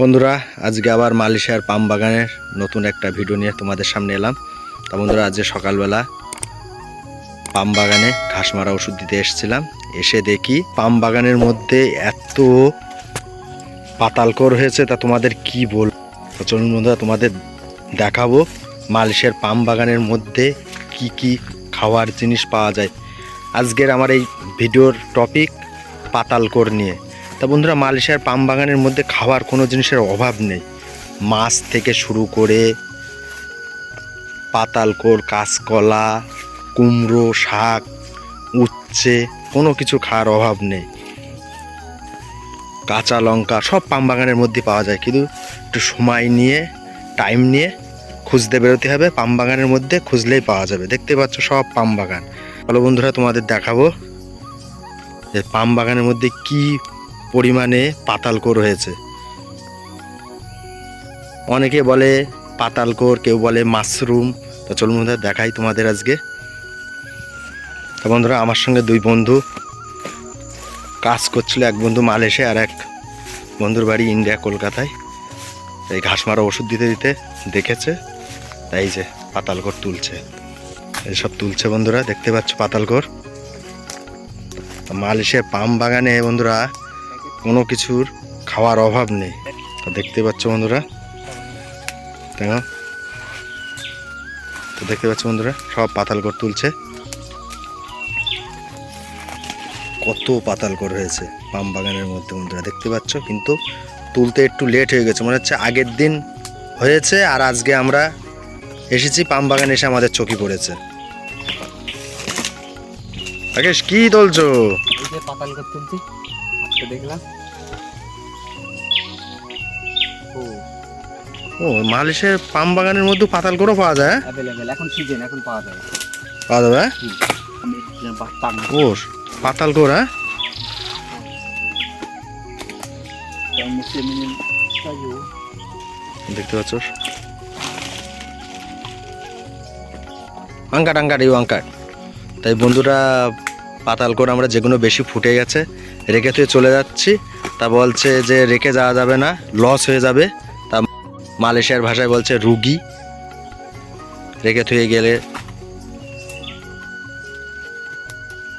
বন্ধুরা, আজকে আবার মালয়েশিয়ার পাম বাগানের নতুন একটা ভিডিও নিয়ে তোমাদের সামনে এলাম। তা বন্ধুরা আজকে সকালবেলা পাম বাগানে ঘাস মারা ওষুধ দিতে এসেছিলাম, এসে দেখি পাম বাগানের মধ্যে এত পাতালকর হয়েছে, তা তোমাদের কি বল? চলুন বন্ধুরা, তোমাদের দেখাবো মালয়েশিয়ার পাম বাগানের মধ্যে কি কি খাওয়ার জিনিস পাওয়া যায়। আজকের আমার এই ভিডিওর টপিক পাতালকর নিয়ে। তা বন্ধুরা মালয়েশিয়ার পাম বাগানের মধ্যে খাওয়ার কোনো জিনিসের অভাব নেই। মাছ থেকে শুরু করে পাতালকোর, কাঁচকলা, কুমড়ো, শাক, উচ্ছে, কোনো কিছু খাওয়ার অভাব নেই। কাঁচা লঙ্কা সব পাম বাগানের মধ্যে পাওয়া যায়। কিন্তু একটু সময় নিয়ে টাইম নিয়ে খুঁজতে বেরোতে হবে। পাম বাগানের মধ্যে খুঁজলেই পাওয়া যাবে। দেখতে পাচ্ছ সব পাম বাগান। ভালো বন্ধুরা তোমাদের দেখাবো যে পাম বাগানের মধ্যে কি পরিমাণে পাতালকোর রয়েছে অনেকে বলে পাতালকোর, কেউ বলে মাশরুম। তো চলুন বন্ধুরা, দেখাই তোমাদের আজকে। তো বন্ধুরা, আমার সঙ্গে দুই বন্ধু কাজ করছিল, এক বন্ধু মালয়েশে আর এক বন্ধুর বাড়ি ইন্ডিয়া, কলকাতায়। এই ঘাস মারা ওষুধ দিতে দিতে দেখেছে, তাই যে পাতালকোর তুলছে। এইসব তুলছে বন্ধুরা, দেখতে পাচ্ছ পাতালকোর। মালয়েশিয়ার পাম বাগানে বন্ধুরা কোনো কিছুর খাওয়ার অভাব নেই। তো দেখতে পাচ্ছ বন্ধুরা দেখো তো দেখতে পাচ্ছ বন্ধুরা, সব পাতালকর তুলছে। কত পাতালকর হয়েছে পাম বাগানের মধ্যে বন্ধুরা, দেখতে পাচ্ছ? কিন্তু তুলতে একটু লেট হয়ে গেছে, মনে হচ্ছে আগের দিন হয়েছে আর আজকে আমরা এসেছি পাম বাগানে এসে আমাদের চোখে পড়েছে। রাকেশ, কি তুলছো? পাতাল করে তুলছি। দেখলাম। ও। ও মালয়েশিয়ার পাম বাগানের মধ্যে পাতাল করে পাওয়া যায় হ্যাঁ? অ্যাভেলেবেল এখন সিজন এখন পাওয়া যায়। পাওয়া যাবে হ্যাঁ? ও পাতাল করে হ্যাঁ? দেখতে পাচ্ছ? আঙ্কাট আঙ্কাট এই আঙ্কাট তাই বন্ধুরা পাতাল করে আমরা যেগুলো বেশি ফুটে গেছে রেখে তুই চলে যাচ্ছি। তা বলছে যে রেখে যাওয়া যাবে না লস হয়ে যাবে। তা মালয়েশিয়ার ভাষায় বলছে রুগী। রেখে থুয়ে গেলে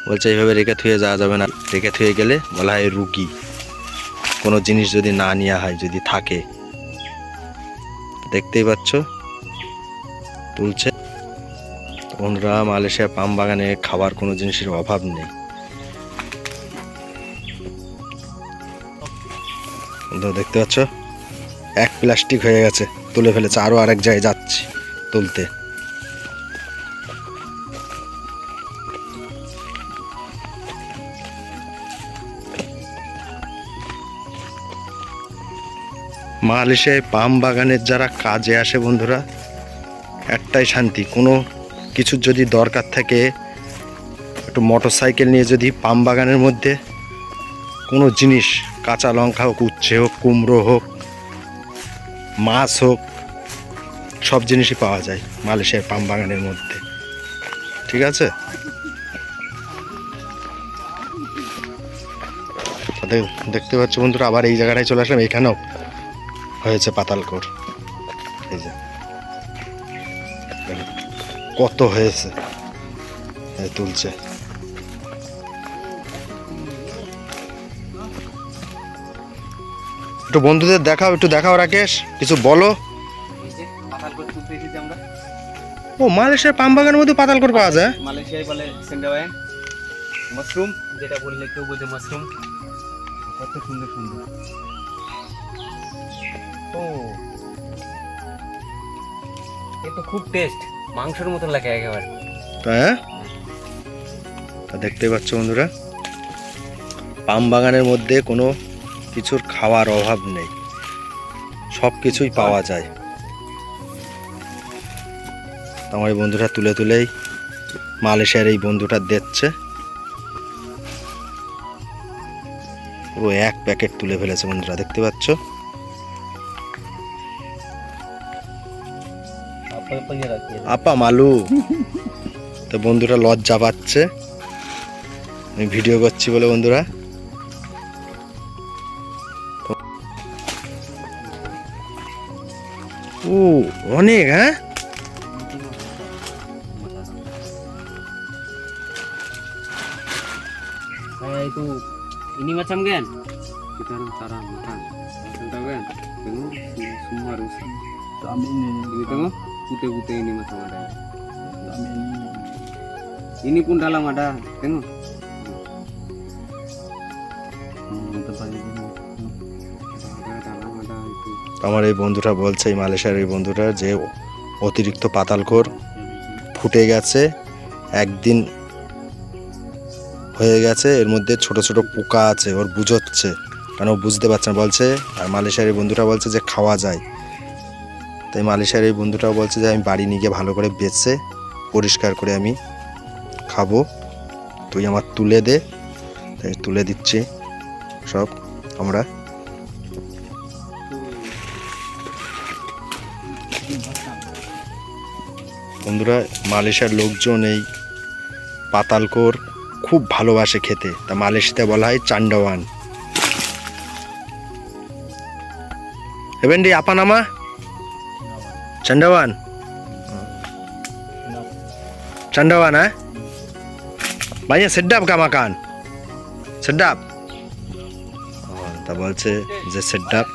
বলছে এইভাবে রেখে থুয়ে যাওয়া যাবে না। রেখে থুয়ে গেলে বলা হয় রুগী। কোনো জিনিস যদি না নেওয়া হয়, যদি থাকে। দেখতেই পাচ্ছ? তুলছে। বন্ধুরা মালয়েশিয়া পাম বাগানে খাবার কোনো জিনিসের অভাব নেই। বন্ধুরা, দেখতে পাচ্ছ? এক প্লাস্টিক হয়ে গেছে, তুলে ফেলেছে, আরও আরেক জায়গায় যাচ্ছি তুলতে। মালয়েশিয়ায় পাম বাগানের যারা কাজে আসে বন্ধুরা, একটাই শান্তি, কোনো কিছুর যদি দরকার থাকে, একটু মোটর সাইকেল নিয়ে যদি পাম বাগানের মধ্যে কোনো জিনিস কাঁচা লঙ্কা হোক, উচ্ছে হোক, কুমড়ো হোক, মাছ হোক, সব জিনিসই পাওয়া যায় মালয়েশিয়ার পাম বাগানের মধ্যে। ঠিক আছে? দেখতে পাচ্ছ বন্ধুরা, আবার এই জায়গাটায় চলে আসলাম। এখানেও হয়েছে পাতালকোর। এই যে, কত হয়েছে? তুলছে। একটু বন্ধুদের দেখাও একটু দেখাও রাকেশ কিছু বলো। ও মালয়েশিয়ার পাম বাগানের মধ্যে পাতালকোর পাওয়া যায়? মালয়েশিয়ায় বলে মাশরুম যেটা বললে কেউ বোঝে মাশরুম। কত সুন্দর সুন্দর। ও। এ তো খুব টেস্ট মাংসের মতন লাগে একেবারে। হ্যাঁ? তা দেখতেই পাচ্ছ বন্ধুরা। পাম বাগানের মধ্যে কোনো কিছুর খাওয়ার অভাব নেই। সব কিছুই পাওয়া যায়। আমার এই বন্ধুরা তুলে তুলেই মালয়েশিয়ার এই বন্ধুটা দিচ্ছে। পুরো এক প্যাকেট তুলে ফেলেছে বন্ধুরা দেখতে পাচ্ছ? আপা মালু তো বন্ধুরা লজ্জা পাচ্ছে। আমি ভিডিও করছি বলে বন্ধুরা। ও অনেক হ্যাঁ Saya itu ini macam kan? Kita orang cara makan. Tahu kan? Tengok sem- semua rusak. Kami ini, Ini tengok putih-putih ini macam ada. kami ini. Ini pun dalam ada. Tengok. Hmm, tempat ini. আমার এই বন্ধুটা বলছে, এই মালয়েশিয়ার এই বন্ধুটা যে অতিরিক্ত পাতালখোর ফুটে গেছে, একদিন হয়ে গেছে, এর মধ্যে ছোট ছোট পোকা আছে, ওর বুঝোচ্ছে। কারণ ও বুঝতে পারছে না, বলছে, আর মালয়েশিয়ার এই বন্ধুটা বলছে যে খাওয়া যায়। তাই মালয়েশিয়ার এই বন্ধুটাও বলছে যে আমি বাড়ি নিয়ে গিয়ে ভালো করে বেছে, পরিষ্কার করে আমি খাব। তুই আমার তুলে দে। তাই তুলে দিচ্ছি। সব আমরা বন্ধুরা, মালয়েশিয়ার লোকজন এই পাতালকোর খুব ভালোবাসে খেতে। তা মালয়েশিয়াতে বলা হয় চান্ডাওয়ান। এবেন্ডি আপা নামা চান্ডাওয়ান? চান্ডাওয়ান হ্যাঁ? ভাইয়া সেডাপ কা মাকান সেডাপ তা বলছে যে সেডাপ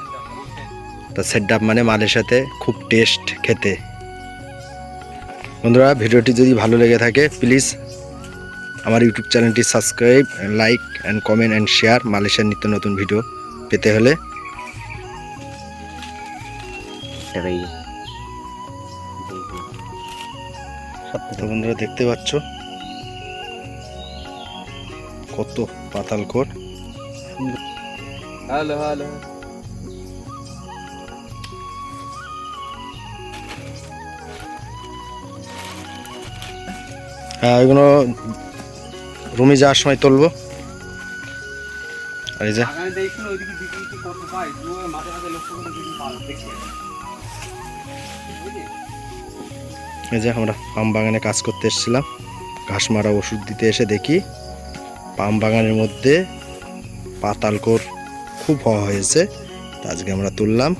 তা সেডাপ মানে মালয়েশিয়াতে খুব টেস্ট খেতে। বন্ধুরা ভিডিওটি যদি ভালো লেগে থাকে প্লিজ আমার ইউটিউব চ্যানেলটি subscribe like and comment and share মালয়েশিয়ার নিত্য নতুন ভিডিও পেতে হলে. তো বন্ধুরা দেখতে পাচ্ছ কত পাতালকোট Halo, halo. হ্যাঁ এগুলো রুমে যাওয়ার সময় তুলবো। আর এই যে আমরা পাম বাগানে কাজ করতে এসেছিলাম। ঘাস মারা ওষুধ দিতে এসে দেখি পাম বাগানের মধ্যে পাতালকোর খুব হওয়া হয়েছে। আজকে আমরা তুললাম।